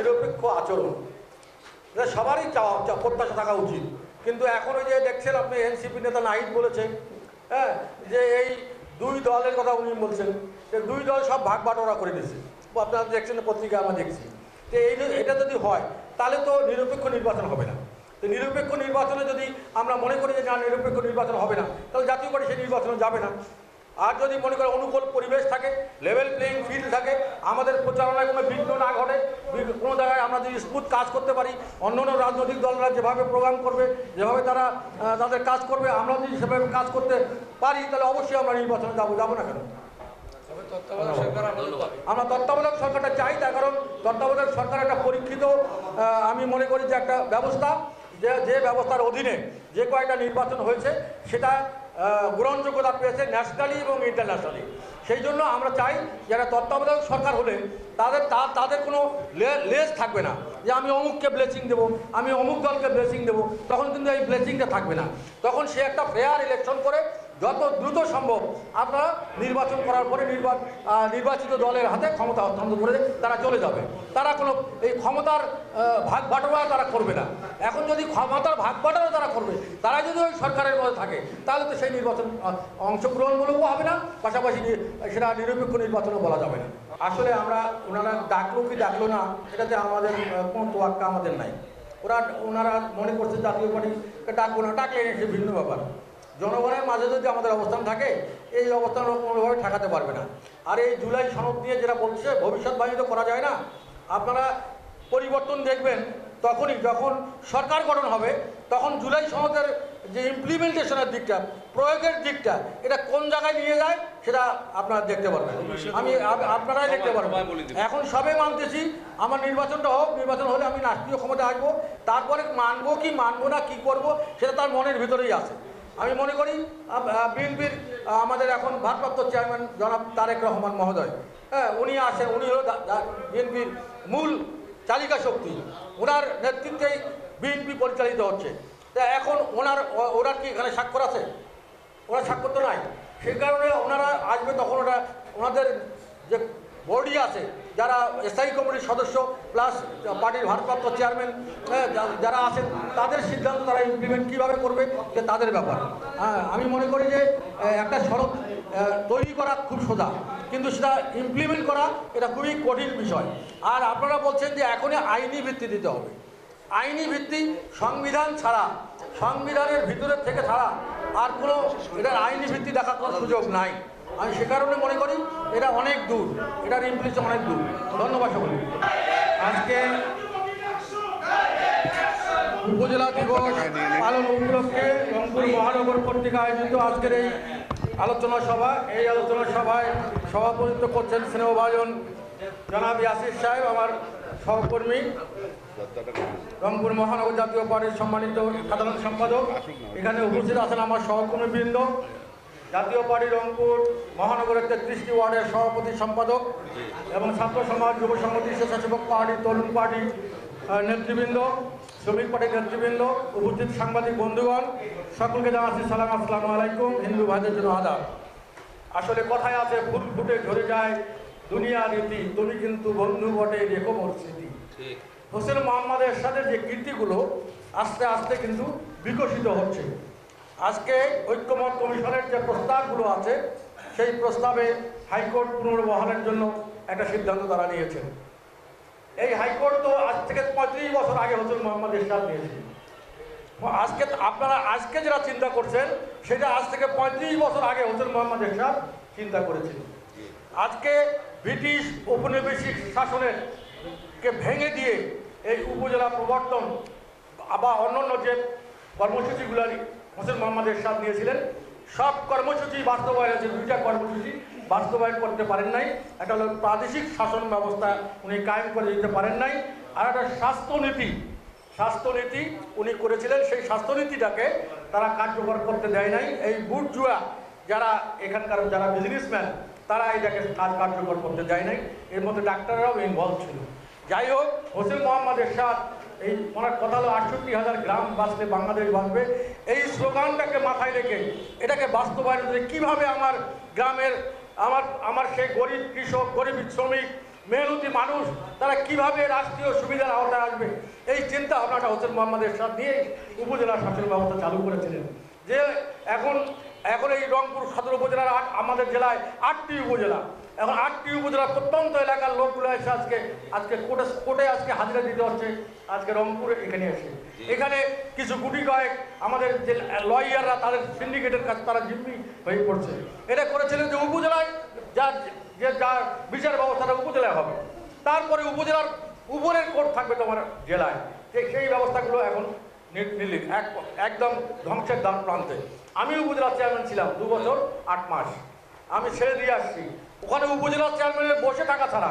নিরপেক্ষ আচরণ। এটা সবারই চাওয়া প্রত্যাশা থাকা উচিত। কিন্তু এখন ওই যে দেখছেন আপনি এনসিপি নেতা নাহিদ বলেছেন হ্যাঁ? যে এই দুই দলের কথা উনি বলছেন, যে দুই দল সব ভাগ বাটোয়ারা করে দিয়েছে আপনারা দেখছেন পত্রিকা আমরা দেখছি। তো এই এটা যদি হয়, তাহলে তো নিরপেক্ষ নির্বাচন হবে না। তো নিরপেক্ষ নির্বাচনে যদি আমরা মনে করি যে না, নিরপেক্ষ নির্বাচন হবে না, তাহলে জাতীয় পার্টি সেই নির্বাচনে যাবে না। আর যদি মনে করেন অনুকূল পরিবেশ থাকে লেভেল প্লেইং ফিল্ড থাকে আমাদের প্রচারণায় কোনো বিঘ্ন না ঘটে কোনো জায়গায় আমরা যদি স্মুথ কাজ করতে পারি অন্য অন্য রাজনৈতিক দলরা যেভাবে প্রোগ্রাম করবে যেভাবে তারা তাদের কাজ করবে আমরা যদি সেভাবে কাজ করতে পারি তাহলে অবশ্যই আমরা নির্বাচনে যাব যাব না কেন? আমরা তত্ত্বাবধায়ক সরকারটা চাই তার কারণ তত্ত্বাবধায়ক সরকার একটা পরীক্ষিত আমি মনে করি যে একটা ব্যবস্থা যে যে ব্যবস্থার অধীনে যে কয়েকটা নির্বাচন হয়েছে সেটা গ্রহণযোগ্যতা পেয়েছে ন্যাশনালি এবং ইন্টারন্যাশনালি। সেই জন্য আমরা চাই যারা তত্ত্বাবধায়ক সরকার হলে তাদের তাদের কোনো লেস থাকবে না যে আমি অমুককে ব্লেসিং দেবো, আমি অমুক দলকে ব্লেসিং দেবো। তখন কিন্তু এই ব্লেসিংটা থাকবে না। তখন সে একটা ফেয়ার ইলেকশন করে যত দ্রুত সম্ভব আপনারা নির্বাচন করার পরে নির্বা নির্বাচিত দলের হাতে ক্ষমতা হস্তান্তর করে তারা চলে যাবে। তারা কোনো এই ক্ষমতার ভাগ বাটোয়ারা তারা করবে না। এখন যদি ক্ষমতার ভাগ বাটোয়ারা তারা করবে, তারা যদি ওই সরকারের মধ্যে থাকে, তাহলে তো সেই নির্বাচন অংশগ্রহণমূলকও হবে না, পাশাপাশি সেটা নিরপেক্ষ নির্বাচনও বলা যাবে না। আসলে আমরা ওনারা ডাকলো কি ডাকলো না, এটাতে আমাদের কোনো তোয়াক্কা আমাদের নাই। ওরা, ওনারা মনে করছে জাতীয় পার্টি ডাকবো না, ডাকলে সে ভিন্ন ব্যাপার। জনগণের মাঝে যদি আমাদের অবস্থান থাকে এই অবস্থান কোনোভাবে ঠেকাতে পারবে না। আর এই জুলাই সনদ নিয়ে যেটা বলছে ভবিষ্যৎবাণী তো করা যায় না। আপনারা পরিবর্তন দেখবেন তখনই যখন সরকার গঠন হবে তখন জুলাই সনদের যে ইমপ্লিমেন্টেশনের দিকটা প্রয়োগের দিকটা এটা কোন জায়গায় নিয়ে যায় সেটা আপনারা দেখতে পারবেন। আমি আপনারাই দেখতে পারবেন। এখন সবে মানতেছি আমার নির্বাচনটা হোক নির্বাচন হলে আমি রাষ্ট্রীয় ক্ষমতা আসব তারপরে মানবো কি মানবো না কি করব সেটা তার মনের ভিতরেই আছে। আমি মনে করি বিএনপির আমাদের এখন ভারপ্রাপ্ত চেয়ারম্যান জনাব তারেক রহমান মহোদয়। হ্যাঁ উনি আসেন উনি হলো বিএনপির মূল চালিকা শক্তি। ওনার নেতৃত্বেই বিএনপি পরিচালিত হচ্ছে। তা এখন ওনার ওনার কি এখানে স্বাক্ষর আছে? ওনার স্বাক্ষর তো নাই। সেই কারণে ওনারা আসবে তখন ওরা ওনাদের যে বডি আছে যারা স্থায়ী কমিটির সদস্য প্লাস পার্টির ভারপ্রাপ্ত চেয়ারম্যান যারা আছেন, তাদের সিদ্ধান্ত তারা ইমপ্লিমেন্ট কীভাবে করবে যে তাদের ব্যাপার। হ্যাঁ আমি মনে করি যে একটা সড়ক তৈরি করা খুব সোজা, কিন্তু সেটা ইমপ্লিমেন্ট করা, এটা খুবই কঠিন বিষয়। আর আপনারা বলছেন যে, এখনই আইনি ভিত্তি দিতে হবে। আইনি ভিত্তি সংবিধান ছাড়া, সংবিধানের ভিতরে থেকে ছাড়া আর কোনো, এটার আইনি ভিত্তি দেখার কোনো সুযোগ নাই। আমি সে কারণে মনে করি এটা অনেক দূর এটার ইমপ্লিকেশন অনেক দূর। ধন্যবাদ সকলকে। আজকে উপজেলা দিবস পালন উপলক্ষে রংপুর মহানগর কর্তৃক আয়োজিত আজকের এই আলোচনা সভা। এই আলোচনা সভায় সভাপতিত্ব করছেন স্নেহভাজন জনাব ইয়াসির সাহেব, আমার সহকর্মী। রংপুর মহানগর জাতীয় পার্টির সম্মানিত সাধারণ সম্পাদক। এখানে উপস্থিত আছেন আমার সহকর্মীবৃন্দ। জাতীয় পার্টি রংপুর মহানগরের তেত্রিশটি ওয়ার্ডের সভাপতি সম্পাদক এবং ছাত্র সমাজ যুব সংগঠন স্বেচ্ছাসেবক পার্টি তরুণ পার্টি নেতৃবৃন্দ শ্রমিক পার্টির নেতৃবৃন্দ উপস্থিত সাংবাদিক বন্ধুগণ সকলকে জানাচ্ছি সালাম আসসালামু আলাইকুম হিন্দু ভাইদের জন্য আদাব। আসলে কথায় আছে ফুল ফুটে ঝরে যায় দুনিয়া রীতি তুমি কিন্তু বন্ধু বটে রেখো মোর স্মৃতি। হোসেন মোহাম্মদের সাথে যে কীর্তিগুলো আস্তে আস্তে কিন্তু বিকশিত হচ্ছে। আজকে ঐক্যমত কমিশনের যে প্রস্তাবগুলো আছে, সেই প্রস্তাবে হাইকোর্ট পুনর্বহালের জন্য একটা সিদ্ধান্ত তারা নিয়েছেন। এই হাইকোর্ট তো আজ থেকে পঁয়ত্রিশ বছর আগে হোসেন মোহাম্মদ এরশাদ নিয়েছিলেন আজকে আপনারা আজকে যারা চিন্তা করছেন, সেটা আজ থেকে পঁয়ত্রিশ বছর আগে হোসেন মোহাম্মদ এরশাদ চিন্তা করেছিলেন আজকে ব্রিটিশ উপনিবেশিক শাসনের কে ভেঙে দিয়ে এই উপজেলা প্রবর্তন বা অন্যান্য যে কর্মসূচিগুলো হোসেন মোহাম্মদ এরশাদ নিয়েছিলেন। সব কর্মসূচি বাস্তবায়ন আছে, দুইটা কর্মসূচি বাস্তবায়ন করতে পারেন নাই। একটা হলো প্রাদেশিক শাসন ব্যবস্থা উনি কায়েম করে দিতে পারেন নাই। আর একটা স্বাস্থ্যনীতি স্বাস্থ্যনীতি উনি করেছিলেন। সেই স্বাস্থ্যনীতিটাকে তারা কার্যকর করতে দেয় নাই। এই বুটজুয়া যারা এখানকার যারা বিজনেসম্যান তারা এটাকে কাজ কার্যকর করতে দেয় নাই। এর মধ্যে ডাক্তাররাও ইনভলভ ছিল। যাই হোক, হোসেন মোহাম্মদ এরশাদ এই ওনার কথা হলো আটষট্টি হাজার গ্রাম বাঁচলে বাংলাদেশ বাঁচবে। এই স্লোগানটাকে মাথায় রেখে এটাকে বাস্তবায়ন করে কীভাবে আমার গ্রামের আমার আমার সেই গরিব কৃষক, গরিব শ্রমিক, মেহনতি মানুষ, তারা কীভাবে রাষ্ট্রীয় সুবিধার আওতায় আসবে? এই চিন্তা ভাবনাটা হোসেন মোহাম্মদের সাথে নিয়ে উপজেলা শাসন ব্যবস্থা চালু করেছিলেন। যে এখন এখন এই রংপুর সদর উপজেলার আট, আমাদের জেলায় আটটি উপজেলা। এখন আটটি উপজেলার প্রত্যন্ত এলাকার লোকগুলো এসে আজকে আজকে কোর্টে কোর্টে আজকে হাজিরা দিতে হচ্ছে। আজকে রংপুরে এখানে এসে এখানে কিছু গুটি কয়েক আমাদের যে লয়াররা তাদের সিন্ডিকেটের কাছে তারা জিম্মি হয়ে পড়ছে। এটা করেছিলেন যে উপজেলায় যার যে যার বিচার ব্যবস্থাটা উপজেলায় হবে। তারপরে উপজেলার উপরের কোর্ট থাকবে তোমার জেলায়। যে সেই ব্যবস্থাগুলো এখন নির্লিপ এক একদম ধ্বংসের দাম প্রান্তে। আমি উপজেলার চেয়ারম্যান ছিলাম দু বছর আট মাস। আমি ছেড়ে দিয়ে আসছি। ওখানে উপজেলার চেয়ারম্যানের বসে থাকা ছাড়া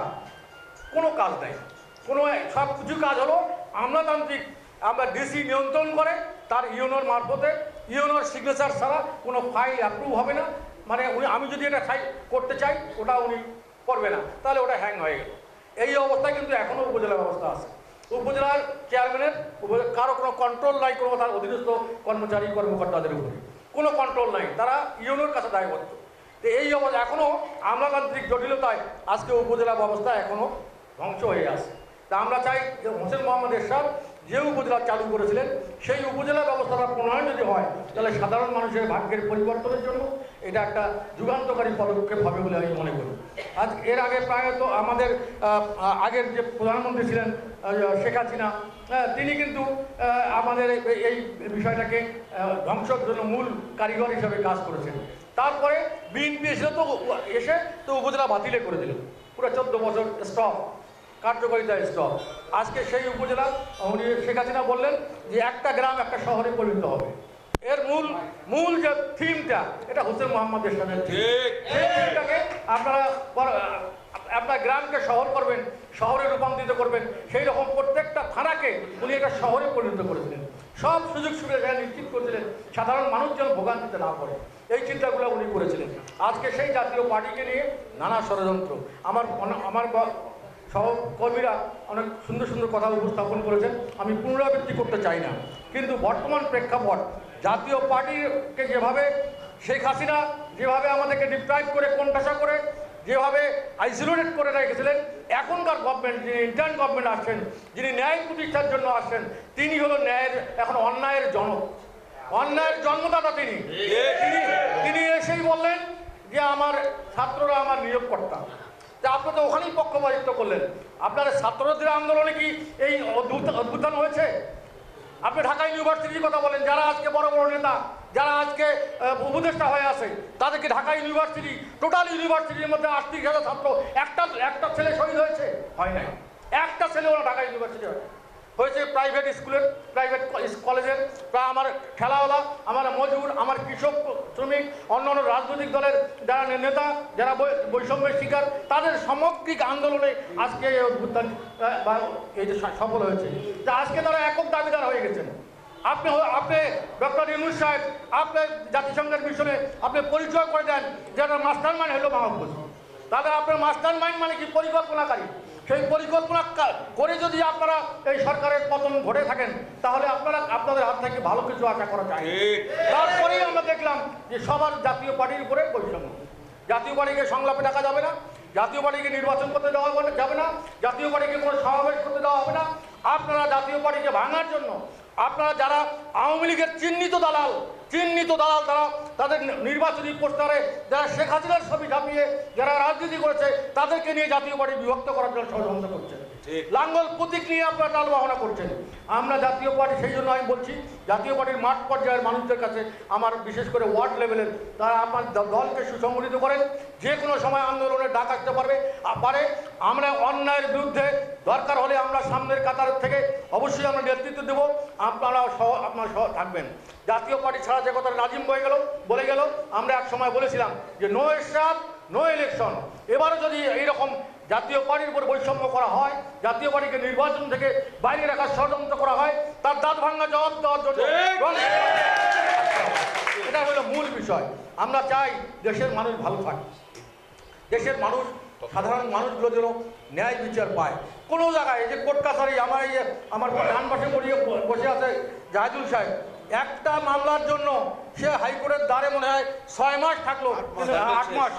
কোনো কাজ নেই। কোনো সব কিছু কাজ হলো আমলাতান্ত্রিক আমরা ডিসি নিয়ন্ত্রণ করে, তার ইউনোর মারফতে, ইউনোর সিগনেচার ছাড়া কোনো ফাইল অ্যাপ্রুভ হবে না। মানে উনি, আমি যদি এটা ফাইল করতে চাই, ওটা উনি করবে না। তাহলে ওটা হ্যাং হয়ে গেল। এই অবস্থায় কিন্তু এখনও উপজেলা ব্যবস্থা আছে। উপজেলার চেয়ারম্যানের কারও কোনো কন্ট্রোল নাই, কোনো তার অধীনস্থ কর্মচারী, কর্মকর্তাদের উপরে। কোনো কন্ট্রোল নাই, তারা ইউনোর কাছে দায়বদ্ধ। তো এই অবস্থা এখনও আমলাতান্ত্রিক জটিলতায় আজকে উপজেলা ব্যবস্থা এখনও ধ্বংস হয়ে আছে। তা আমরা চাই যে হোসেন মোহাম্মদ এরশাদ যে উপজেলা চালু করেছিলেন, সেই উপজেলা ব্যবস্থাটা প্রণয়ন যদি হয়, তাহলে সাধারণ মানুষের ভাগ্যের পরিবর্তনের জন্য এটা একটা যুগান্তকারী পদক্ষেপ হবে বলে আমি মনে করি। আজ এর আগে প্রায়ত আমাদের আগের যে প্রধানমন্ত্রী ছিলেন শেখ হাসিনা তিনি কিন্তু আমাদের এই- বিষয়টাকে ধ্বংসের জন্য মূল কারিগর হিসেবে কাজ করেছেন। তারপরে বিএনপি এসে তো এসে তো উপজেলা বাতিলে করে দিল পুরো চোদ্দ বছর স্টপ কার্যকারিতা স্টপ আজকে সেই উপজেলা উনি শেখ হাসিনা বললেন যে একটা গ্রাম একটা শহরে পরিণত হবে। এর মূল মূল যে থিমটা এটা হোসেন মোহাম্মদ সেই থিমটাকে আপনারা আপনার গ্রামকে শহর করবেন শহরে রূপান্তরিত করবেন সেই রকম প্রত্যেকটা থানাকে উনি একটা শহরে পরিণত করেছিলেন। সব সুযোগ সুবিধা নিশ্চিত করেছিলেন সাধারণ মানুষ যেন ভোগান্তিতে না পড়ে। এই চিন্তাগুলো উনি করেছিলেন। আজকে সেই জাতীয় পার্টিকে নিয়ে নানা ষড়যন্ত্র। আমার আমার সহকর্মীরা অনেক সুন্দর সুন্দর কথা উপস্থাপন করেছেন। আমি পুনরাবৃত্তি করতে চাই না। কিন্তু বর্তমান প্রেক্ষাপট জাতীয় পার্টিকে যেভাবে শেখ হাসিনা যেভাবে আমাদেরকে ডিপ্রাইভ করে কোণঠাসা করে যেভাবে আইসোলেটেড করে রেখেছিলেন এখনকার গভর্নমেন্ট যিনি ইন্টার্ন গভর্নমেন্ট আসছেন যিনি ন্যায় প্রতিষ্ঠার জন্য আসছেন তিনি হলো ন্যায়ের এখন অন্যায়ের জনক। অন্যায়ের জন্মদাতা তিনি। তিনি তিনি এসেই বললেন যে আমার ছাত্ররা আমার নিয়োগকর্তা। যে আপনি তো ওখানেই পক্ষপাতিত্ব করলেন। আপনার ছাত্রদের আন্দোলনে কি এই অদ্ভুত অদ্ভুতান হয়েছে? আপনি ঢাকা ইউনিভার্সিটির কথা বলেন যারা আজকে বড় বড় নেতা যারা আজকে উপদেষ্টা হয়ে আছে তাদেরকে ঢাকা ইউনিভার্সিটি টোটাল ইউনিভার্সিটির মধ্যে আশি হাজার ছাত্র একটা একটা ছেলে শহীদ হয়েছে? হয় না একটা ছেলে ওরা ঢাকা ইউনিভার্সিটি হয়। হয়েছে প্রাইভেট স্কুলের প্রাইভেট কলেজের। প্রায় আমার খেলাওয়ালা, আমার মজুর, আমার কৃষক, শ্রমিক, অন্য অন্য রাজনৈতিক দলের যারা নেতা, যারা বৈষম্যের শিকার, তাদের সামগ্রিক আন্দোলনে আজকে এই বা এই যে সফল হয়েছে। তা আজকে তারা একক দাবিদার হয়ে গেছেন। আপনি আপনি ডক্টর ইউনুস সাহেব, আপনি জাতিসংঘের মিশনে আপনি পরিচয় করে দেন যে মাস্টার মাইন্ড হলো মাহবুব তাহলে আপনার মাস্টার মাইন্ড মানে কি? পরিকল্পনাকারী। সেই পরিকল্পনা করে যদি আপনারা এই সরকারের পতন ঘটে থাকেন তাহলে আপনারা আপনাদের হাত থেকে ভালো কিছু আশা করা যায়। তারপরেই আমরা দেখলাম যে সবার জাতীয় পার্টির উপরে বৈষম্য। জাতীয় পার্টিকে সংলাপে ডাকা যাবে না জাতীয় পার্টিকে নির্বাচন করতে দেওয়া যাবে না জাতীয় পার্টিকে কোনো সমাবেশ করতে দেওয়া হবে না। আপনারা জাতীয় পার্টিকে ভাঙার জন্য আপনারা যারা আওয়ামী লীগের চিহ্নিত দালাল চিহ্নিত দালাল তারা তাদের নির্বাচনী পোস্টারে যারা শেখ হাসিনার ছবি ঝাঁপিয়ে, যারা রাজনীতি করেছে, তাদেরকে নিয়ে জাতীয় পার্টি বিভক্ত করার জন্য ষড়যন্ত্র করছে। লাঙ্গল প্রতীক নিয়ে আপনারা টাল বাহনা করছেন। আমরা জাতীয় পার্টি, সেই জন্য আমি বলছি, জাতীয় পার্টির মাঠ পর্যায়ের মানুষদের কাছে আমার বিশেষ করে ওয়ার্ড লেভেলের তারা আপনার দলকে সুসংগঠিত করেন। যে কোনো সময় আন্দোলনের ডাক আসতে পারবে পারে। আমরা অন্যায়ের বিরুদ্ধে দরকার হলে আমরা সামনের কাতার থেকে অবশ্যই আমরা নেতৃত্ব দেবো। আপনারা সহ আপনারা সহ থাকবেন। জাতীয় পার্টি ছাড়া যে কথা নাজিম বয়ে গেল, বলে গেল, আমরা এক সময় বলেছিলাম যে নো এরশাদ নো ইলেকশন এবারও যদি এইরকম জাতীয় পার্টির উপর বৈষম্য করা হয় জাতীয় পার্টিকে নির্বাচন থেকে বাইরে রাখার ষড়যন্ত্র করা হয় তার দাঁত ভাঙ্গা জবাব দেওয়ার জন্য। এটা হলো মূল বিষয়। আমরা চাই দেশের মানুষ ভালো থাকে দেশের মানুষ সাধারণ মানুষগুলো যেন ন্যায় বিচার পায়। কোনো জায়গায় এই যে কোর্ট কাছারি আমার এই যে আমার ডান পাশে পড়িয়ে বসে আছে জাহাজুল সাহেব একটা মামলার জন্য সে হাইকোর্টের দ্বারে মনে হয় ছয় মাস থাকল। আট মাস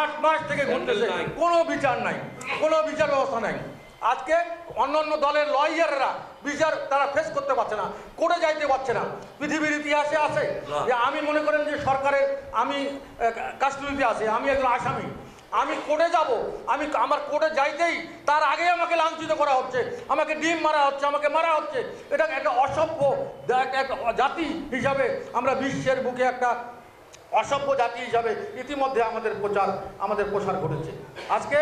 আট মাস। থেকে ঘুরতেছে। কোনো বিচার নাই। কোনো বিচার ব্যবস্থা নাই। আজকে অন্য অন্য দলের লয়াররা বিচার তারা ফেস করতে পারছে না করে যাইতে পারছে না। পৃথিবীর ইতিহাসে আছে যে আমি মনে করেন যে সরকারের আমি কাস্টডিতে আছে আমি একজন আসামি। আমি কোর্টে যাব। আমি আমার কোর্টে যাইতেই তার আগেই আমাকে লাঞ্ছিত করা হচ্ছে। আমাকে ডিম মারা হচ্ছে, আমাকে মারা হচ্ছে। এটা একটা অসভ্য একটা জাতি হিসাবে আমরা বিশ্বের বুকে একটা অসভ্য জাতি হিসাবে ইতিমধ্যে আমাদের প্রচার আমাদের প্রসার ঘটেছে। আজকে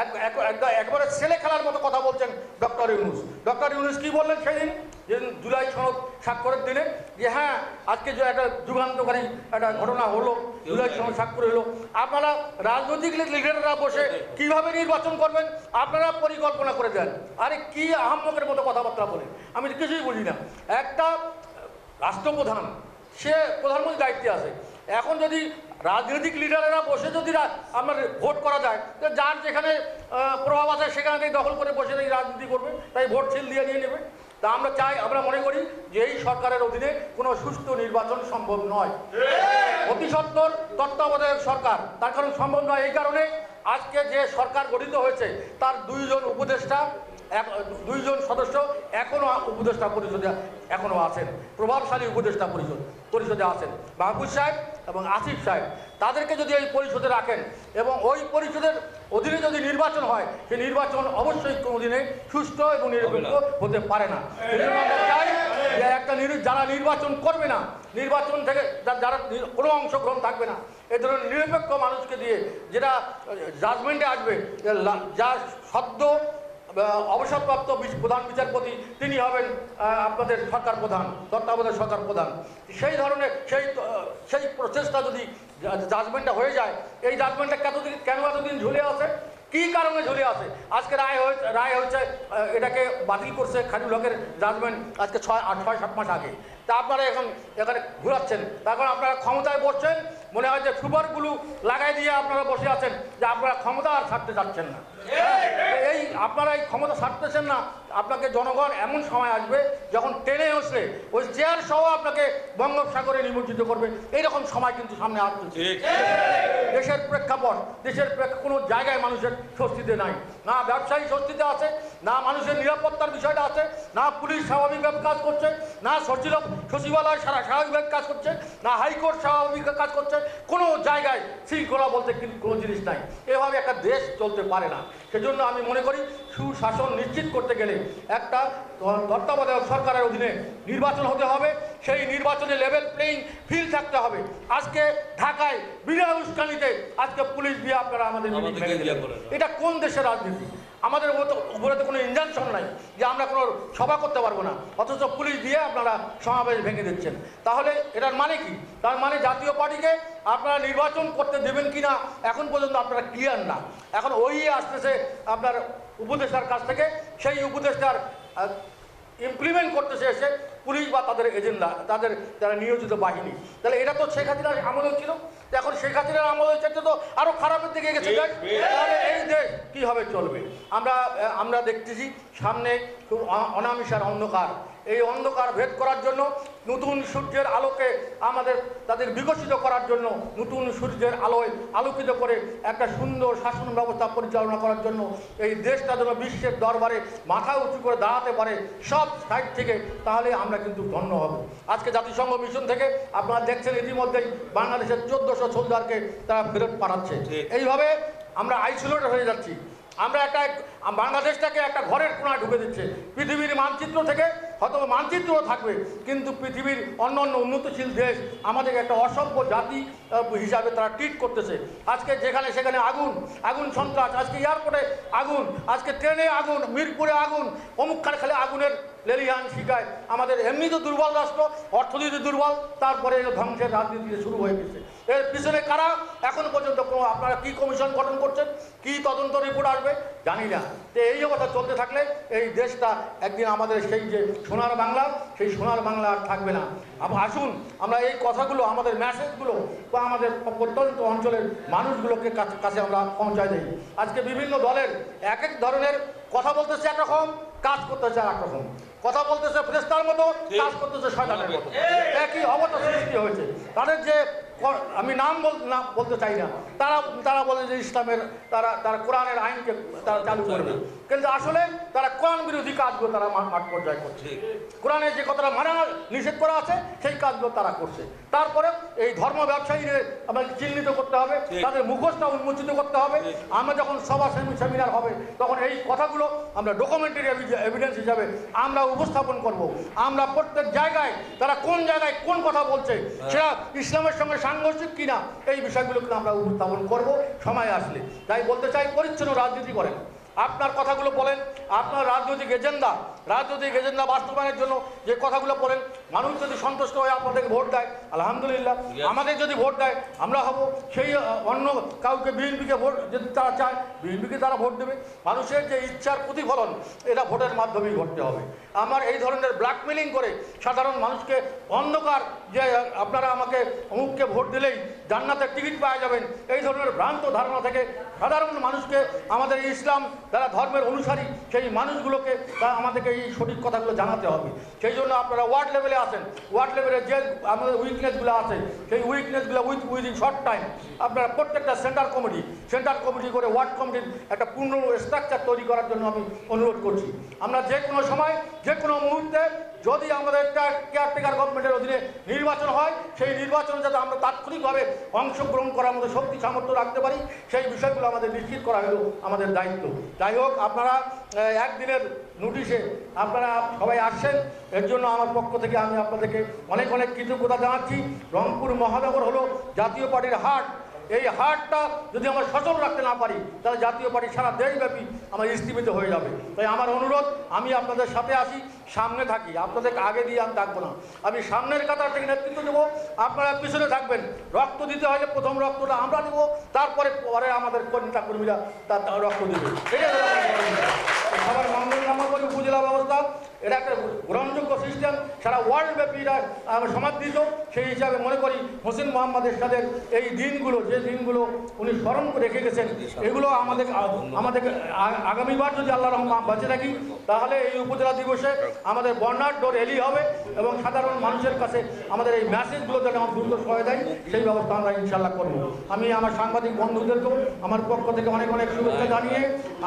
একবারে ছেলে খেলার মতো কথা বলছেন ডক্টর ইউনুস। ডক্টর ইউনুস কি বললেন সেদিন? যে জুলাই সনদ স্বাক্ষরের দিনে? যে হ্যাঁ আজকে যে একটা যুগান্তকারী একটা ঘটনা হলো, জুলাই সনদ স্বাক্ষর হলো। আপনারা রাজনৈতিক লিডাররা বসে কীভাবে নির্বাচন করবেন? আপনারা পরিকল্পনা করে দেন। আরে কি আহম্মকের মতো কথাবার্তা বলে আমি কিছুই বুঝি না। একটা রাষ্ট্রপ্রধান, সে প্রধানমন্ত্রী দায়িত্বে আছে। এখন যদি রাজনৈতিক লিডারেরা বসে যদি আমার ভোট করা যায়, তো যার যেখানে প্রভাব আছে সেখানে দখল করে বসে এই রাজনীতি করবে, তাই ভোট ছিল দিয়ে নিয়ে নেবে। তা আমরা চাই, আমরা মনে করি যে এই সরকারের অধীনে কোনো সুষ্ঠু নির্বাচন সম্ভব নয়। অতি সত্তর তত্ত্বাবধায়ক সরকার, তার কারণ সম্ভব নয়। এই কারণে আজকে যে সরকার গঠিত হয়েছে, তার দুইজন উপদেষ্টা এক দুইজন সদস্য এখনও উপদেষ্টা পরিষদে এখনও আছেন প্রভাবশালী উপদেষ্টা পরিষদ পরিষদে আছেন। মাহবুব সাহেব এবং আসিফ সাহেব তাদেরকে যদি এই পরিষদে রাখেন এবং ওই পরিষদের অধীনে যদি নির্বাচন হয় সেই নির্বাচন অবশ্যই কোনো দিনে সুষ্ঠু এবং নিরপেক্ষ হতে পারে না। চাই যে একটা যারা নির্বাচন করবে না নির্বাচন থেকে যারা কোনো অংশগ্রহণ থাকবে না এই ধরনের নিরপেক্ষ মানুষকে দিয়ে যেটা জাজমেন্টে আসবে যা সদ্য আহ, অবসরপ্রাপ্ত প্রধান বিচারপতি তিনি হবেন আপনাদের সরকার প্রধান তত্ত্বাবধায়ক সরকার প্রধান। সেই ধরনের সেই সেই প্রচেষ্টা যদি জাজমেন্টটা হয়ে যায় এই জাজমেন্টটা কতদিন কেন এতদিন ঝুলে আছে? কি কারণে ঝুলে আছে? আজকে রায় হয়েছে রায় হয়েছে এটাকে বাতিল করছে খাজুল হকের জাজমেন্ট আজকে ছয় আট ছয় সাত মাস আগে। তা আপনারা এখন এখানে ঘুরাচ্ছেন। তারপর আপনারা ক্ষমতায় বসছেন মনে হয় যে সুপারগুলো লাগাই দিয়ে আপনারা বসে আছেন যে আপনারা ক্ষমতা আর ছাড়তে চাচ্ছেন না। এই আপনারা এই ক্ষমতা ছাড়তেছেন না আপনাকে জনগণ এমন সময় আসবে যখন টেনে আসলে ওই চেয়ার সহ আপনাকে বঙ্গোপসাগরে নিমজ্জিত করবে। এইরকম সময় কিন্তু সামনে আসছে দেশের প্রেক্ষাপট দেশের প্রেক্ষা কোনো জায়গায় মানুষের স্বস্তিতে নাই। না ব্যবসায়ী স্বস্তিতে আছে না মানুষের নিরাপত্তার বিষয়টা আছে না পুলিশ স্বাভাবিকভাবে কাজ করছে না সচিব সচিবালয় সারা স্বাভাবিকভাবে কাজ করছে না হাইকোর্ট স্বাভাবিক কাজ করছে কোনো জায়গায় শৃঙ্খলা বলতে কিন্তু কোনো জিনিস নাই। এভাবে একটা দেশ চলতে পারে না। সেজন্য আমি মনে করি সুশাসন নিশ্চিত করতে গেলে একটা তত্ত্বাবধায়ক সরকারের অধীনে নির্বাচন হতে হবে সেই নির্বাচনে লেভেল প্লেইং ফিল থাকতে হবে। আজকে ঢাকায় বিনা উস্কানিতে আজকে পুলিশ দিয়ে আপনারা আমাদের। এটা কোন দেশের রাজনীতি? আমাদের মতো- উপরে তো কোনো ইনজাংশন নাই যে আমরা কোনো সভা করতে পারব না। অথচ পুলিশ দিয়ে আপনারা সমাবেশ ভেঙে দিচ্ছেন। তাহলে এটার মানে কি? তার মানে জাতীয় পার্টিকে আপনারা নির্বাচন করতে দেবেন কি না এখন পর্যন্ত আপনারা ক্লিয়ার না। এখন ওই আসতেছে আপনার উপদেষ্টার কাছ থেকে সেই উপদেষ্টার ইমপ্লিমেন্ট করতে এসে পুলিশ বা তাদের এজেন্ডা তাদের তারা নিয়োজিত বাহিনী। তাহলে এটা তো শেখ হাসিনার আমলেও ছিল। এখন শেখ হাসিনার আমল হয়েছে তো আরও খারাপের দিকে গেছে। তাহলে এই দেশ কীভাবে চলবে? আমরা আমরা দেখতেছি সামনে খুব অনামিশার অন্ধকার। এই অন্ধকার ভেদ করার জন্য নতুন সূর্যের আলোকে আমাদের তাদের বিকশিত করার জন্য নতুন সূর্যের আলোয় আলোকিত করে একটা সুন্দর শাসন ব্যবস্থা পরিচালনা করার জন্য এই দেশটা যেন বিশ্বের দরবারে মাথা উঁচু করে দাঁড়াতে পারে সব সাইড থেকে তাহলে আমরা কিন্তু ধন্য হব। আজকে জাতিসংঘ মিশন থেকে আপনারা দেখছেন ইতিমধ্যেই বাংলাদেশের চোদ্দশো সোলজারকে তারা ফেরত পাঠাচ্ছে। এইভাবে আমরা আইসোলেট হয়ে যাচ্ছি। আমরা একটা বাংলাদেশটাকে একটা ঘরের কোনায় ঢুকে দিচ্ছে। পৃথিবীর মানচিত্র থেকে হয়তো মানচিত্রও থাকবে, কিন্তু পৃথিবীর অন্য অন্য উন্নতশীল দেশ আমাদের একটা অসভ্য জাতি হিসাবে তারা ট্রিট করতেছে। আজকে যেখানে সেখানে আগুন আগুন সন্ত্রাস, আজকে এয়ারপোর্টে আগুন, আজকে ট্রেনে আগুন, মিরপুরে আগুন, অমুকখানে খালে আগুনের লেলিহান শিকায়। আমাদের এমনি তো দুর্বল রাষ্ট্র, অর্থনীতি দুর্বল, তারপরে ধ্বংসের রাজনীতি শুরু হয়ে গেছে। এর পিছনে কারা? এখন পর্যন্ত আপনারা কি কমিশন গঠন করছেন? কি তদন্ত রিপোর্ট আসবে? জানি না। তো এই অবস্থা চলতে থাকলে এই দেশটা একদিন আমাদের সেই যে সোনার বাংলা, সেই সোনার বাংলা আর থাকবে না। আসুন, আমরা এই কথাগুলো, আমাদের মেসেজগুলো বা আমাদের প্রত্যন্ত অঞ্চলের মানুষগুলোকে কাছে- কাছে আমরা পৌঁছায় দিই। আজকে বিভিন্ন দলের এক এক ধরনের কথা বলতেছে একরকম কাজ করতেছে একরকম কথা বলতেছে ফ্রেস্তার মতো কাজ করতেছে শয়তানের মতো একই অবস্থা সৃষ্টি হয়েছে। তাদের যে আমি নাম বল না বলতে চাই না। তারা তারা বলে যে ইসলামের তারা তারা কোরআনের আইনকে তারা চালু করবে কিন্তু আসলে তারা কোরআন বিরোধী কাজগুলো তারা মাঠ পর্যায়ে করছে। কোরআনের যে কথাটা মানা নিষেধ করা আছে সেই কাজগুলো তারা করছে। তারপরে এই ধর্ম ব্যবসায়ীদের আমাদের চিহ্নিত করতে হবে তাদের মুখোশটা উন্মোচিত করতে হবে। আমরা যখন সভা সেমি- সেমিনার হবে তখন এই কথাগুলো আমরা ডকুমেন্টারি এভিডেন্স হিসাবে আমরা উপস্থাপন করব। আমরা প্রত্যেক জায়গায় তারা কোন জায়গায় কোন কথা বলছে সেটা ইসলামের সঙ্গে সাংঘর্ষিক কিনা, এই বিষয়গুলো কিন্তু আমরা উপস্থাপন করব, সময় আসলে। তাই বলতে চাই, পরিচ্ছন্ন রাজনীতি করেন। আপনার কথাগুলো বলেন, আপনার রাজনৈতিক এজেন্ডা রাজনৈতিক এজেন্ডা বাস্তবায়নের জন্য যে কথাগুলো বলেন মানুষ যদি সন্তুষ্ট হয়ে আপনাদেরকে ভোট দেয় আলহামদুলিল্লাহ। আমাদের যদি ভোট দেয় আমরা হব সেই অন্য কাউকে বিএনপিকে ভোট যদি তারা চায় বিএনপিকে তারা ভোট দেবে। মানুষের যে ইচ্ছার প্রতিফলন এটা ভোটের মাধ্যমেই ঘটতে হবে। আমার এই ধরনের ব্ল্যাকমেলিং করে সাধারণ মানুষকে অন্ধকার যে আপনারা আমাকে অমুককে ভোট দিলেই জান্নাতের টিকিট পাওয়া যাবেন এই ধরনের ভ্রান্ত ধারণা থেকে সাধারণ মানুষকে আমাদের ইসলাম যারা ধর্মের অনুসারী সেই মানুষগুলোকে তা আমাদেরকে এই সঠিক কথাগুলো জানাতে হবে। সেই জন্য আপনারা ওয়ার্ড লেভেলে আসেন ওয়ার্ড লেভেলে যে আমাদের উইকনেসগুলো আছে, সেই উইকনেসগুলো উইথ উইদিন শর্ট টাইম আপনারা প্রত্যেকটা সেন্টার কমিটি সেন্টার কমিটি করে ওয়ার্ড কমিটির একটা পূর্ণ স্ট্রাকচার তৈরি করার জন্য আমি অনুরোধ করছি। আমরা যে কোনো সময় যে কোনো মুহূর্তে যদি আমাদের কেয়ারটেকার গভর্নমেন্টের অধীনে নির্বাচন হয়, সেই নির্বাচনে যাতে আমরা তাৎক্ষণিকভাবে অংশগ্রহণ করার মতো শক্তি, সামর্থ্য রাখতে পারি, সেই বিষয়গুলো আমাদের নিশ্চিত করা হলো আমাদের দায়িত্ব। যাই হোক, আপনারা একদিনের নোটিশে আপনারা সবাই আসছেন। এর জন্য আমার পক্ষ থেকে আমি আপনাদেরকে অনেক অনেক কৃতজ্ঞতা জানাচ্ছি। রংপুর মহানগর হলো জাতীয় পার্টির হাট এই হারটা যদি আমরা সচল রাখতে না পারি, তাহলে জাতীয় পার্টি সারা দেশব্যাপী আমার স্থিমিত হয়ে যাবে। তাই আমার অনুরোধ, আমি আপনাদের সাথে আসি সামনে থাকি। আপনাদেরকে আগে দিয়ে আমি থাকব না। আমি সামনের কাতার থেকে নেতৃত্ব দেবো। আপনারা পিছনে থাকবেন। রক্ত দিতে হলে প্রথম রক্তটা আমরা দেবো, তারপরে পরে আমাদের কর্মীটা কর্মীরা তার রক্ত দেবে। সবার মঙ্গল কামনা করি, উপজেলা ব্যবস্থা। এটা একটা গ্রহণযোগ্য সিস্টেম সারা ওয়ার্ল্ড ব্যাপী এটা সমাদৃত। সেই হিসাবে মনে করি হোসেন মোহাম্মদ এরশাদের এই দিনগুলো, যে দিনগুলো উনি স্মরণ রেখে গেছেন, এগুলো আমাদের আমাদের আগামীবার যদি আল্লাহ রহমান বাঁচে থাকি, তাহলে এই উপজেলা দিবসে আমাদের বর্ণাঢ্য র্যালি হবে এবং সাধারণ মানুষের কাছে আমাদের এই মেসেজগুলো যেন আমার দ্রুত সহায় দেয়, সেই ব্যবস্থা আমরা ইনশাল্লাহ করব। আমি আমার সাংবাদিক বন্ধুদেরকেও আমার পক্ষ থেকে অনেক অনেক শুভেচ্ছা জানিয়ে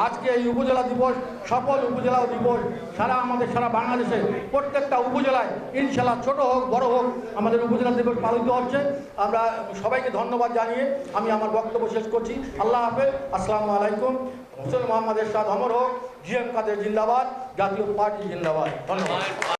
আজকে এই উপজেলা দিবস সফল উপজেলা দিবস সারা আমাদের সারা বাংলাদেশে প্রত্যেকটা উপজেলায় ইনশাল্লাহ ছোট হোক, বড় হোক, আমাদের উপজেলা দিবস পালিত হচ্ছে। আমরা সবাইকে ধন্যবাদ জানিয়ে আমি আমার বক্তব্য শেষ করছি। আল্লাহ হাফেজ, আসসালামু আলাইকুম। হোসেন মোহাম্মদ সাদ অমর হোক জিএম কাদের জিন্দাবাদ, জাতীয় পার্টি জিন্দাবাদ। ধন্যবাদ।